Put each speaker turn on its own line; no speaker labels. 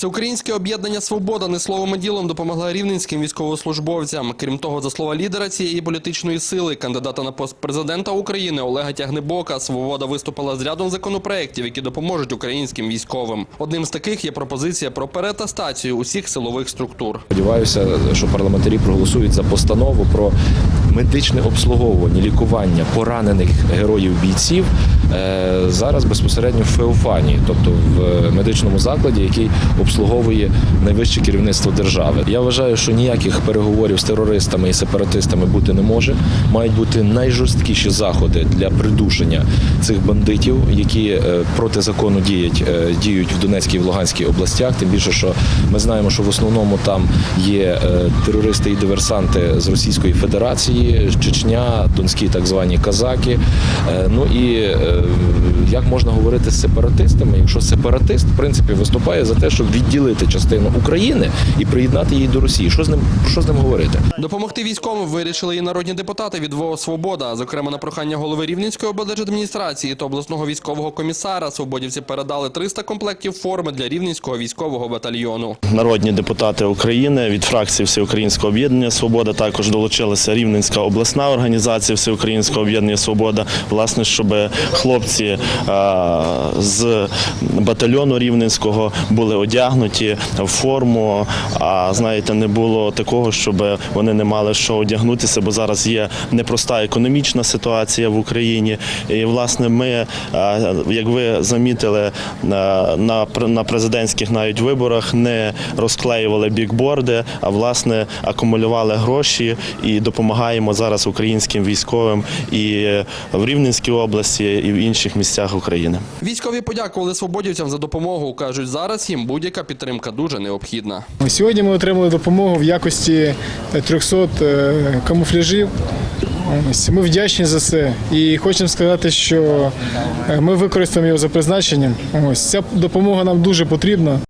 Всеукраїнське об'єднання Свобода не словом і ділом допомогла рівненським військовослужбовцям. Крім того, за слова лідера цієї політичної сили, кандидата на пост президента України Олега Тягнебока, Свобода виступила з рядом законопроєктів, які допоможуть українським військовим. Одним з таких є пропозиція про перетестацію усіх силових структур.
Сподіваюся, що парламентарі проголосують за постанову про медичне обслуговування, лікування поранених героїв бійців зараз безпосередньо в Феофанії, тобто в медичному закладі, який обслуговує найвище керівництво держави. Я вважаю, що ніяких переговорів з терористами і сепаратистами бути не може. Мають бути найжорсткіші заходи для придушення цих бандитів, які е, проти закону діють, е, діють в Донецькій і в Луганській областях. Тим більше, що ми знаємо, що в основному там є е, терористи і диверсанти з Російської Федерації, Чечня, донські так звані казаки. Е, Ну і е, як можна говорити з сепаратистами, якщо сепаратист в принципі виступає за те, щоб відділити частину України і приєднати її до Росії. Що з ним що з ним говорити?
Допомогти військовим вирішили і народні депутати від ВО «Свобода». Зокрема, на прохання голови Рівненської облдержадміністрації та обласного військового комісара свободівці передали 300 комплектів форми для рівненського військового батальйону.
Народні депутати України від фракції Всеукраїнського об'єднання Свобода також долучилася Рівненська обласна організація Всеукраїнського об'єднання Свобода. Власне, щоб хлопці а, з батальйону Рівненського були одягнуті в форму. А знаєте, не було такого, щоб вони не мали що одягнутися, бо зараз є непроста економічна ситуація в Україні. І власне ми, як ви замітили, на, на, пр- на президентських навіть виборах не розклеювали бікборди, а власне акумулювали гроші і допомагаємо зараз українським військовим і в Рівненській області, інших місцях України.
Військові подякували свободівцям за допомогу. кажуть, зараз їм будь-яка підтримка дуже необхідна.
Сьогодні ми отримали допомогу в якості 300 е, камуфляжів. Ми вдячні за це і хочемо сказати, що е, ми використаємо його за призначенням. Ось ця допомога нам дуже потрібна.